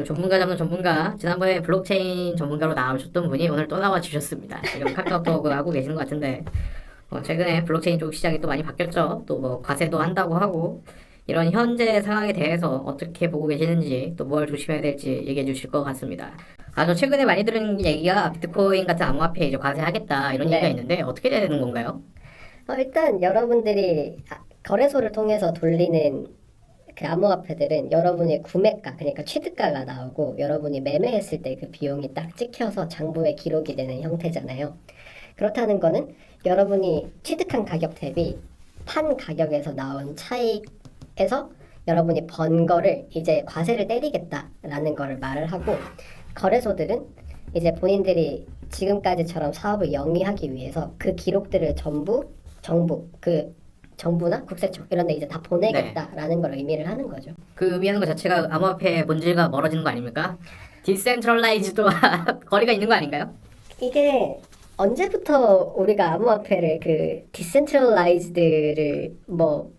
오늘 전문가 잡는 전문가 지난번에 블록체인 전문가로 나오셨던 분이 오늘 또 나와 주셨습니다. 지금 카카오톡을 하고 계시는 것 같은데 어, 최근에 블록체인 쪽 시장이 또 많이 바뀌었죠. 또 뭐 과세도 한다고 하고 이런 현재 상황에 대해서 어떻게 보고 계시는지 또 뭘 조심해야 될지 얘기해 주실 것 같습니다. 아, 저 최근에 많이 들은 얘기가 비트코인 같은 암호화폐 이제 과세하겠다 이런 네. 얘기가 있는데 어떻게 되는 건가요? 어, 일단 여러분들이 아, 거래소를 통해서 돌리는 그 암호화폐들은 여러분의 구매가 그러니까 취득가가 나오고 여러분이 매매했을 때 그 비용이 딱 찍혀서 장부에 기록이 되는 형태잖아요. 그렇다는 거는 여러분이 취득한 가격 대비 판 가격에서 나온 차익에서 여러분이 번 거를 이제 과세를 때리겠다라는 거를 말을 하고 거래소들은 이제 본인들이 지금까지처럼 사업을 영위하기 위해서 그 기록들을 전부 정부 그 정부나 국세청 이런 데 이제 다 보내겠다라는 걸 의미를 하는 거죠. 그 의미하는 것 자체가 암호화폐의 본질과 멀어지는 거 아닙니까? 디센트럴라이즈드와 거리가 있는 거 아닌가요? 이게 언제부터 우리가 암호화폐를 그 디센트럴라이즈드를 뭐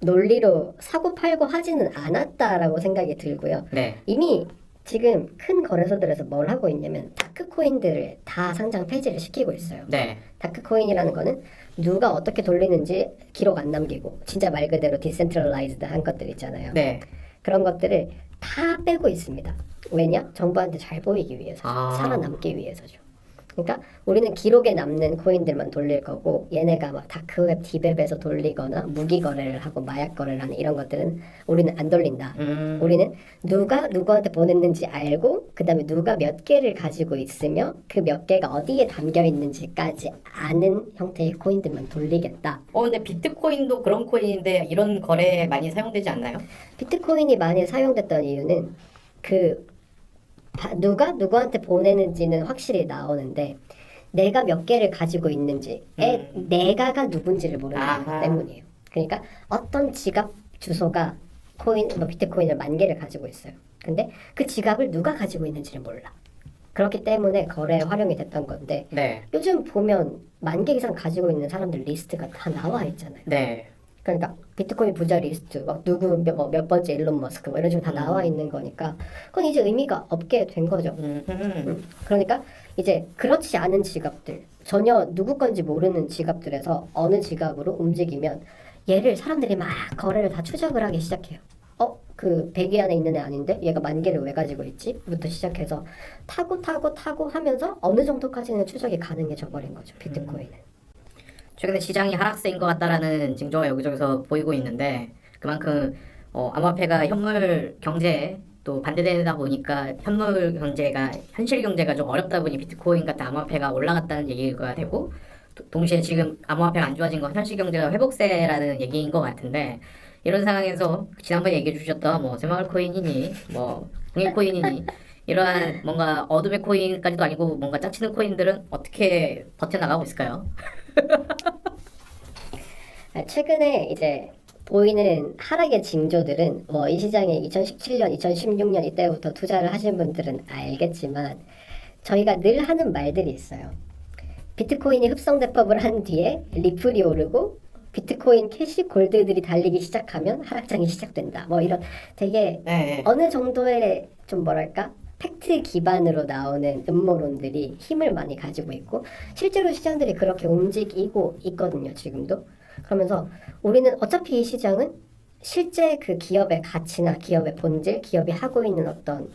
논리로 사고 팔고 하지는 않았다라고 생각이 들고요. 네. 이미 지금 큰 거래소들에서 뭘 하고 있냐면 다크 코인들을 다 상장 폐지를 시키고 있어요. 네. 다크 코인이라는 거는 누가 어떻게 돌리는지 기록 안 남기고 진짜 말 그대로 디센트럴라이즈드 한 것들 있잖아요. 네. 그런 것들을 다 빼고 있습니다. 왜냐? 정부한테 잘 보이기 위해서, 아. 살아남기 위해서죠. 그러니까 우리는 기록에 남는 코인들만 돌릴 거고 얘네가 막 다크웹, 디웹에서 돌리거나 무기 거래를 하고 마약 거래를 하는 이런 것들은 우리는 안 돌린다. 음. 우리는 누가 누구한테 보냈는지 알고 그다음에 누가 몇 개를 가지고 있으며 그 몇 개가 어디에 담겨 있는지까지 아는 형태의 코인들만 돌리겠다. 어 근데 비트코인도 그런 코인인데 이런 거래에 많이 사용되지 않나요? 비트코인이 많이 사용됐던 이유는 그 바- 누가 누구한테 보내는지는 확실히 나오는데 내가 몇 개를 가지고 있는지에 내가가 누군지를 모르는 아하. 때문이에요. 그러니까 어떤 지갑 주소가 코인 뭐 비트코인을 만 개를 가지고 있어요. 근데 그 지갑을 누가 가지고 있는지를 몰라. 그렇기 때문에 거래에 활용이 됐던 건데 네. 요즘 보면 만 개 이상 가지고 있는 사람들 리스트가 다 나와 있잖아요. 네. 그러니까 비트코인 부자 리스트 막 누구 몇, 뭐 몇 번째 일론 머스크 뭐 이런 식으로 다 나와 있는 거니까 그건 이제 의미가 없게 된 거죠. 음. 음. 그러니까 이제 그렇지 않은 지갑들 전혀 누구 건지 모르는 지갑들에서 어느 지갑으로 움직이면 얘를 사람들이 막 거래를 다 추적을 하기 시작해요. 어? 그 100위 안에 있는 애 아닌데 얘가 만 개를 왜 가지고 있지? 부터 시작해서 타고 타고 타고 하면서 어느 정도까지는 추적이 가능해져 버린 거죠. 비트코인은. 최근에 시장이 하락세인 것 같다라는 징조가 여기저기서 보이고 있는데 그만큼 어, 암호화폐가 현물 경제 또 반대되다 보니까 현물 경제가 현실 경제가 좀 어렵다 보니 비트코인 같은 암호화폐가 올라갔다는 얘기가 되고 도- 동시에 지금 암호화폐가 안 좋아진 건 현실 경제가 회복세라는 얘기인 것 같은데 이런 상황에서 지난번에 얘기해 주셨던 뭐 새마을 코인이니 뭐 공일 코인이니 이러한 뭔가 어둠의 코인까지도 아니고 뭔가 짝치는 코인들은 어떻게 버텨나가고 있을까요? 아, 최근에 이제 보이는 하락의 징조들은 뭐 이 시장에 2017년, 2016년 이때부터 투자를 하신 분들은 알겠지만 저희가 늘 하는 말들이 있어요. 비트코인이 흡성 대법을 한 뒤에 리플이 오르고 비트코인 캐시 골드들이 달리기 시작하면 하락장이 시작된다. 뭐 이런 되게 네. 어느 정도의 좀 뭐랄까 팩트 기반으로 나오는 음모론들이 힘을 많이 가지고 있고 실제로 시장들이 그렇게 움직이고 있거든요 지금도. 그러면서 우리는 어차피 이 시장은 실제 그 기업의 가치나 기업의 본질 기업이 하고 있는 어떤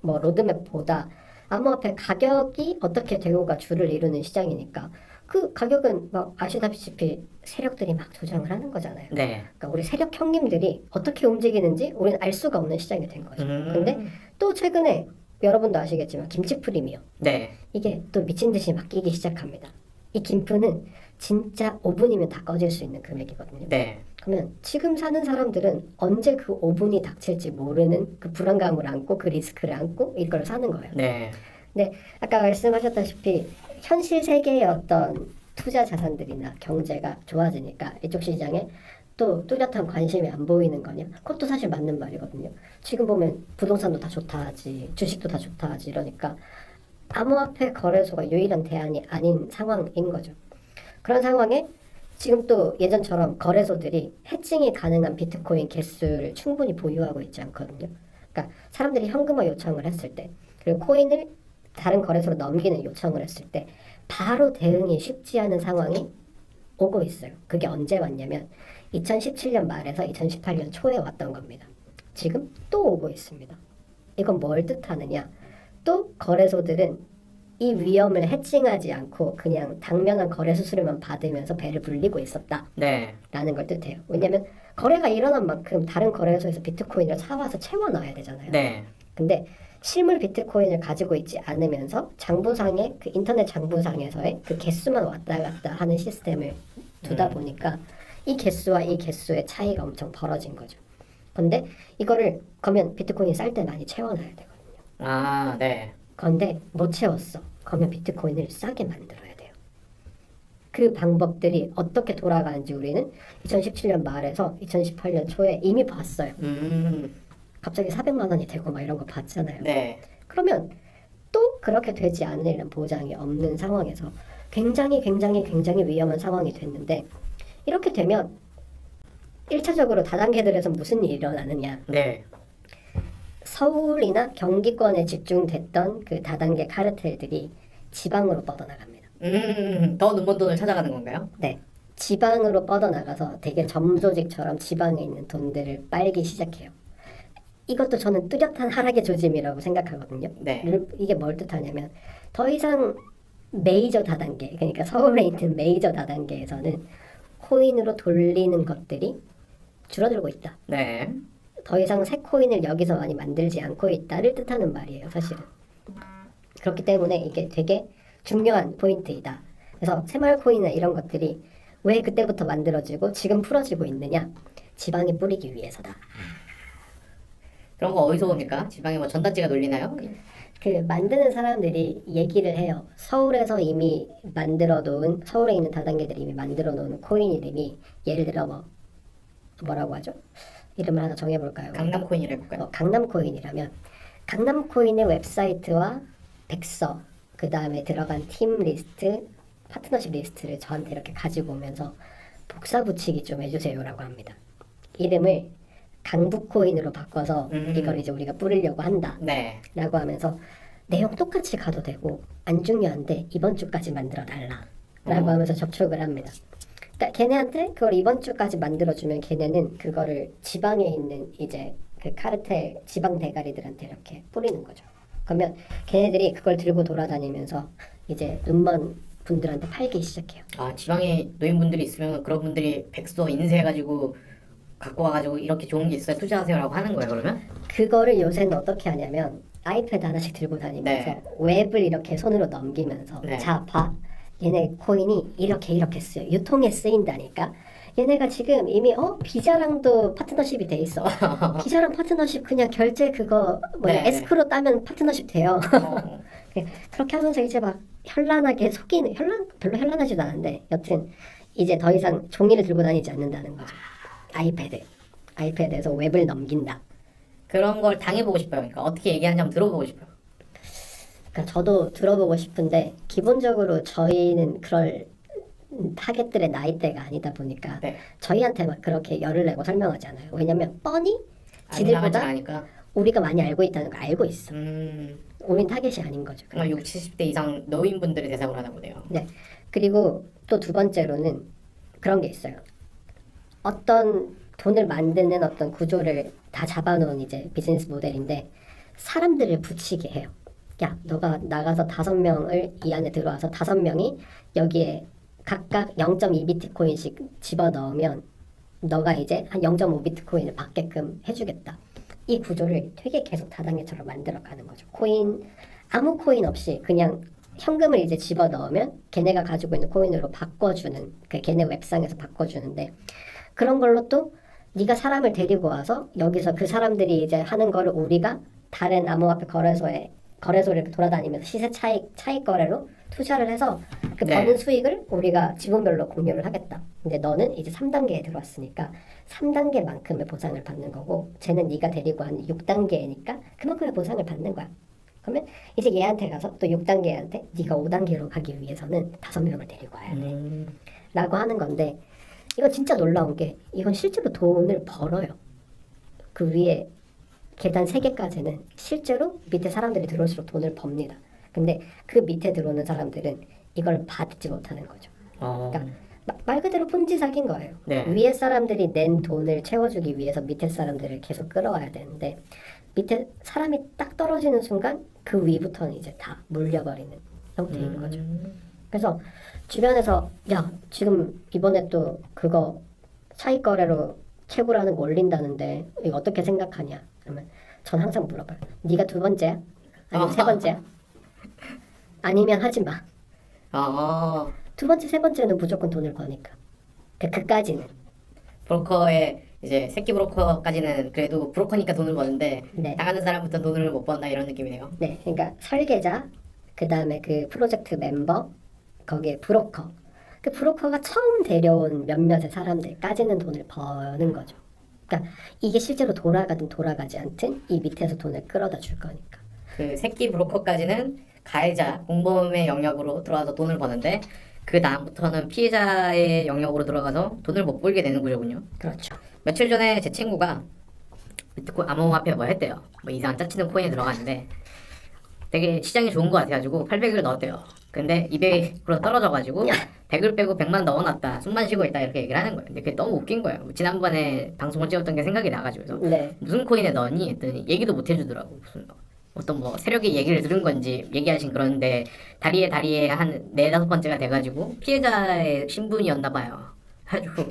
뭐 로드맵보다 암호화폐 가격이 어떻게 되고가 주를 이루는 시장이니까 그 가격은 막 아시다시피 세력들이 막 조정을 하는 거잖아요. 네. 그러니까 우리 세력 형님들이 어떻게 움직이는지 우리는 알 수가 없는 시장이 된 거죠. 음. 근데 또 최근에 여러분도 아시겠지만 김치 프리미엄 네. 이게 또 미친 듯이 막 끼기 시작합니다. 이 김프는 진짜 5분이면 다 꺼질 수 있는 금액이거든요. 네. 그러면 지금 사는 사람들은 언제 그 5분이 닥칠지 모르는 그 불안감을 안고 그 리스크를 안고 이걸 사는 거예요. 네. 근데 아까 말씀하셨다시피 현실 세계의 어떤 투자 자산들이나 경제가 좋아지니까 이쪽 시장에 또 뚜렷한 관심이 안 보이는 거냐? 그것도 사실 맞는 말이거든요. 지금 보면 부동산도 다 좋다 하지, 주식도 다 좋다 하지 이러니까 암호화폐 거래소가 유일한 대안이 아닌 상황인 거죠. 그런 상황에 지금 또 예전처럼 거래소들이 해칭이 가능한 비트코인 개수를 충분히 보유하고 있지 않거든요. 그러니까 사람들이 현금화 요청을 했을 때 그리고 코인을 다른 거래소로 넘기는 요청을 했을 때 바로 대응이 쉽지 않은 상황이 오고 있어요. 그게 언제 왔냐면 2017년 말에서 2018년 초에 왔던 겁니다. 지금 또 오고 있습니다. 이건 뭘 뜻하느냐? 또 거래소들은 이 위험을 해칭하지 않고 그냥 당면한 거래 수수료만 받으면서 배를 불리고 있었다라는 네. 걸 뜻해요. 왜냐하면 거래가 일어난 만큼 다른 거래소에서 비트코인을 사와서 채워 넣어야 되잖아요. 네. 근데 실물 비트코인을 가지고 있지 않으면서 장부상의 그 인터넷 장부상에서의 그 개수만 왔다 갔다 하는 시스템을 두다 음. 보니까 이 개수와 이 개수의 차이가 엄청 벌어진 거죠. 근데 이거를 그러면 비트코인이 쌀 때 많이 채워놔야 되거든요. 아, 네. 그런데 못 채웠어. 그러면 비트코인을 싸게 만들어야 돼요. 그 방법들이 어떻게 돌아가는지 우리는 2017년 말에서 2018년 초에 이미 봤어요. 음, 갑자기 400만 원이 되고 막 이런 거 봤잖아요. 네. 그러면 또 그렇게 되지 않으리는 보장이 없는 상황에서 굉장히 굉장히 굉장히 위험한 상황이 됐는데 이렇게 되면 1차적으로 다단계들에서 무슨 일이 일어나느냐 네. 서울이나 경기권에 집중됐던 그 다단계 카르텔들이 지방으로 뻗어나갑니다. 음, 더 눈먼 돈을 찾아가는 건가요? 네. 지방으로 뻗어나가서 되게 점조직처럼 지방에 있는 돈들을 빨기 시작해요. 이것도 저는 뚜렷한 하락의 조짐이라고 생각하거든요. 네. 이게 뭘 뜻하냐면 더 이상 메이저 다단계 그러니까 서울에 있는 메이저 다단계에서는 코인으로 돌리는 것들이 줄어들고 있다. 네. 더 이상 새 코인을 여기서 많이 만들지 않고 있다를 뜻하는 말이에요, 사실은. 그렇기 때문에 이게 되게 중요한 포인트이다. 그래서 새마을 코인이나 이런 것들이 왜 그때부터 만들어지고 지금 풀어지고 있느냐? 지방에 뿌리기 위해서다. 그런 거 어디서 옵니까? 지방에 뭐 전단지가 놀리나요? 그 만드는 사람들이 얘기를 해요. 서울에서 이미 만들어 놓은 서울에 있는 다단계들이 이미 만들어 놓은 코인 이름이 예를 들어 뭐 뭐라고 하죠? 이름을 하나 정해 볼까요? 강남 코인이라 해볼까요? 어, 강남 코인이라면 강남 코인의 웹사이트와 백서 그 다음에 들어간 팀 리스트 파트너십 리스트를 저한테 이렇게 가지고 오면서 복사 붙이기 좀 해주세요라고 합니다. 이름을 강북 코인으로 바꿔서 음. 이걸 이제 우리가 뿌리려고 한다. 네. 라고 하면서 내용 똑같이 가도 되고 안 중요한데 이번 주까지 만들어 달라 라고 어. 하면서 접촉을 합니다. 그러니까 걔네한테 그걸 이번 주까지 만들어주면 걔네는 그거를 지방에 있는 이제 그 카르텔 지방 대가리들한테 이렇게 뿌리는 거죠. 그러면 걔네들이 그걸 들고 돌아다니면서 이제 눈먼 분들한테 팔기 시작해요. 아, 지방에 노인분들이 있으면 그런 분들이 백서 인쇄해가지고 갖고 와가지고 이렇게 좋은 게 있어요. 투자하세요라고 하는 거예요, 그러면? 그거를 요새는 어떻게 하냐면 아이패드 하나씩 들고 다니면서 네. 웹을 이렇게 손으로 넘기면서 네. 자 봐. 얘네 코인이 이렇게 이렇게 쓰여. 유통에 쓰인다니까. 얘네가 지금 이미 어? 비자랑도 파트너십이 돼 있어. 비자랑 파트너십 그냥 결제 그거 뭐야 네. 에스크로 따면 파트너십 돼요. 어, 그렇게 하면서 이제 막 현란하게 속이는 현란 별로 현란하지도 않은데 여튼 이제 더 이상 종이를 들고 다니지 않는다는 거죠. 아이패드. 아이패드에서 웹을 넘긴다. 그런 걸 당해보고 싶어요. 그러니까 어떻게 얘기하는지 한번 들어보고 싶어요. 그러니까 저도 들어보고 싶은데 기본적으로 저희는 그럴 타겟들의 나이대가 아니다 보니까 네. 저희한테 막 그렇게 열을 내고 설명하지 않아요. 왜냐면 뻔히 안 나가지 지들보다. 우리가 많이 알고 있다는 걸 알고 있어. 음, 우린 타겟이 아닌 거죠. 정말 60, 70대 이상 노인분들을 대상으로 하나 보네요. 네. 그리고 또 두 번째로는 그런 게 있어요. 어떤 돈을 만드는 어떤 구조를 다 잡아놓은 이제 비즈니스 모델인데 사람들을 붙이게 해요. 야, 너가 나가서 다섯 명을 이 안에 들어와서 다섯 명이 여기에 각각 0.2 비트코인씩 집어 넣으면 너가 이제 한 0.5 비트코인을 받게끔 해주겠다. 이 구조를 되게 계속 다단계처럼 만들어가는 거죠. 코인 아무 코인 없이 그냥 현금을 이제 집어 넣으면 걔네가 가지고 있는 코인으로 바꿔주는 그 걔네 웹상에서 바꿔주는데 그런 걸로 또 네가 사람을 데리고 와서 여기서 그 사람들이 이제 하는 거를 우리가 다른 암호화폐 거래소에 거래소를 돌아다니면서 시세 차익 차익 거래로 투자를 해서 그 네. 버는 수익을 우리가 지분별로 공유를 하겠다. 근데 너는 이제 3단계에 들어왔으니까 3단계만큼의 보상을 받는 거고 쟤는 네가 데리고 한 6단계니까 그만큼의 보상을 받는 거야. 그러면 이제 얘한테 가서 또 6단계 한테 네가 5단계로 가기 위해서는 다섯 명을 데리고 와야 돼. 음, 라고 하는 건데 이거 진짜 놀라운 게 이건 실제로 돈을 벌어요. 그 위에 계단 3개까지는 실제로 밑에 사람들이 들어올수록 돈을 법니다. 근데 그 밑에 들어오는 사람들은 이걸 받지 못하는 거죠. 어. 그러니까 마- 말 그대로 폰지 사기인 거예요. 네. 위에 사람들이 낸 돈을 채워주기 위해서 밑에 사람들을 계속 끌어와야 되는데 밑에 사람이 딱 떨어지는 순간 그 위부터는 이제 다 물려버리는 형태인 거죠. 음. 그래서 주변에서 야 지금 이번에 또 그거 차익 거래로 채굴하는 거 올린다는데 이거 어떻게 생각하냐? 그러면 전 항상 물어봐요. 네가 두 번째야? 아니면 세 번째야? 아니면 하지 마. 어. 두 번째, 세 번째는 무조건 돈을 버니까. 그 그까지는. 브로커의 이제 새끼 브로커까지는 그래도 브로커니까 돈을 버는데 네. 당하는 사람부터 돈을 못 번다 이런 느낌이네요. 네, 그러니까 설계자, 그 다음에 그 프로젝트 멤버, 거기에 브로커. 그 브로커가 처음 데려온 몇몇의 사람들까지는 돈을 버는 거죠. 그러니까 이게 실제로 돌아가든 돌아가지 않든 이 밑에서 돈을 끌어다 줄 거니까. 그 새끼 브로커까지는 가해자 공범의 영역으로 들어와서 돈을 버는데 그 다음부터는 피해자의 영역으로 들어가서 돈을 못 벌게 되는 구조군요. 그렇죠. 며칠 전에 제 친구가 비트코인 암호화폐 뭐 했대요. 뭐 이상한 짜치는 코인에 들어갔는데 되게 시장이 좋은 거 같아가지고 800을 넣었대요. 근데 200으로 떨어져가지고 100을 빼고 100만 넣어놨다. 숨만 쉬고 있다 이렇게 얘기를 하는 거예요. 근데 그게 너무 웃긴 거예요. 지난번에 방송을 찍었던 게 생각이 나가지고 네. 무슨 코인에 넣었니? 했더니 얘기도 못 해주더라고. 무슨 어떤 뭐 세력이 얘기를 들은 건지 얘기하신 그런데 다리에 다리에 한 네다섯 번째가 돼가지고 피해자의 신분이었나 봐요. 가지고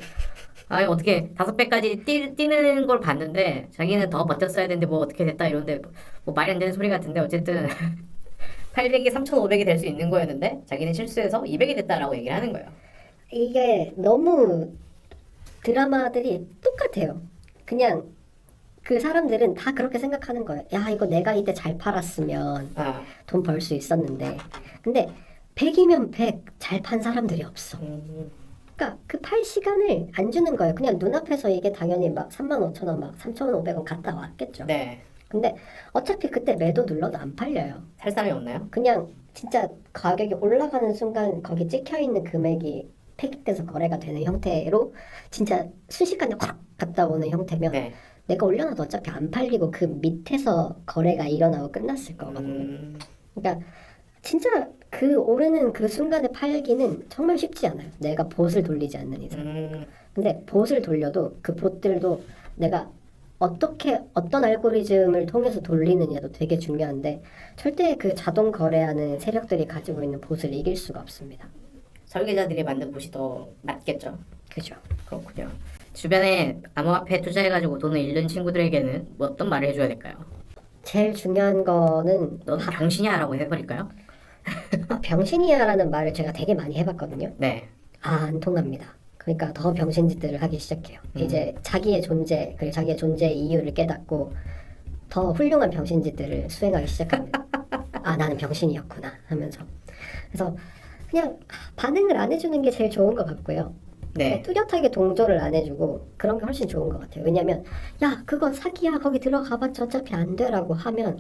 아니 어떻게 다섯 배까지 뛰, 뛰는 걸 봤는데 자기는 더 버텼어야 되는데 뭐 어떻게 됐다 이런데 뭐, 뭐 말이 안 되는 소리 같은데 어쨌든 800이 3,500이 될 수 있는 거였는데 자기는 실수해서 200이 됐다라고 얘기를 하는 거예요. 이게 너무 드라마들이 똑같아요. 그냥 그 사람들은 다 그렇게 생각하는 거예요. 야, 이거 내가 이때 잘 팔았으면 아, 돈벌 수 있었는데. 근데 100이면 100 잘 판 사람들이 없어. 음, 그러니까 그 팔 시간을 안 주는 거예요. 그냥 눈앞에서 이게 당연히 막 3만 5천 원, 막 3,500원 갔다 왔겠죠. 네. 근데 어차피 그때 매도 눌러도 안 팔려요. 살 사람이 없나요? 그냥 진짜 가격이 올라가는 순간 거기 찍혀 있는 금액이 폐기돼서 거래가 되는 형태로 진짜 순식간에 확 갔다 오는 형태면 네. 내가 올려놔도 어차피 안 팔리고 그 밑에서 거래가 일어나고 끝났을 거거든요. 음, 그러니까 진짜 그 오르는 그 순간에 팔기는 정말 쉽지 않아요. 내가 봇을 돌리지 않는 이상. 음, 근데 봇을 돌려도 그 봇들도 내가 어떻게 어떤 알고리즘을 통해서 돌리느냐도 되게 중요한데 절대 그 자동 거래하는 세력들이 가지고 있는 봇을 이길 수가 없습니다. 설계자들이 만든 곳이 더 낫겠죠. 그죠? 그렇군요. 주변에 암호화폐 투자해가지고 돈을 잃는 친구들에게는 뭐 어떤 말을 해줘야 될까요? 제일 중요한 거는 너 병신이야라고 해버릴까요? 아, 병신이야라는 말을 제가 되게 많이 해봤거든요. 네. 아, 안 통합니다. 그러니까 더 병신짓들을 하기 시작해요. 이제 자기의 존재, 그리고 자기의 존재의 이유를 깨닫고 더 훌륭한 병신짓들을 수행하기 시작합니다. 아, 나는 병신이었구나 하면서. 그래서 그냥 반응을 안 해주는 게 제일 좋은 것 같고요. 네. 뚜렷하게 동조를 안 해주고 그런 게 훨씬 좋은 것 같아요. 왜냐면 야 그거 사기야 거기 들어가봤자 어차피 안 돼라고 하면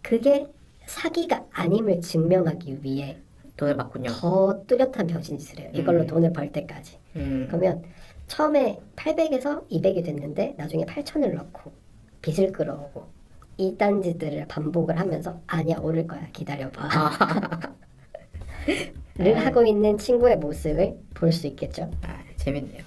그게 사기가 아님을 증명하기 위해 돈을 받군요. 더 뚜렷한 병신짓을 해요. 이걸로 음. 돈을 벌 때까지. 음, 그러면 처음에 800에서 200이 됐는데 나중에 8천을 넣고 빚을 끌어오고 이딴 짓들을 반복을 하면서 아니야 오를 거야 기다려봐 를 하고 있는 친구의 모습을 볼 수 있겠죠. 아, 재밌네요.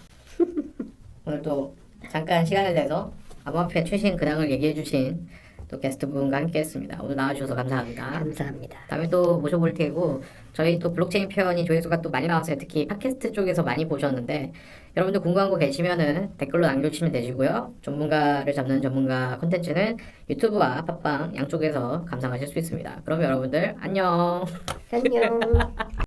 오늘 또 잠깐 시간을 내서 암호화폐 최신 근황을 얘기해 주신 또 게스트 분과 함께했습니다. 오늘 나와주셔서 감사합니다. 감사합니다. 다음에 또 모셔볼 테고 저희 또 블록체인 표현이 조회수가 또 많이 나왔어요. 특히 팟캐스트 쪽에서 많이 보셨는데 여러분들 궁금한 거 계시면은 댓글로 남겨주시면 되시고요. 전문가를 잡는 전문가 콘텐츠는 유튜브와 팟빵 양쪽에서 감상하실 수 있습니다. 그럼 여러분들 안녕. 안녕.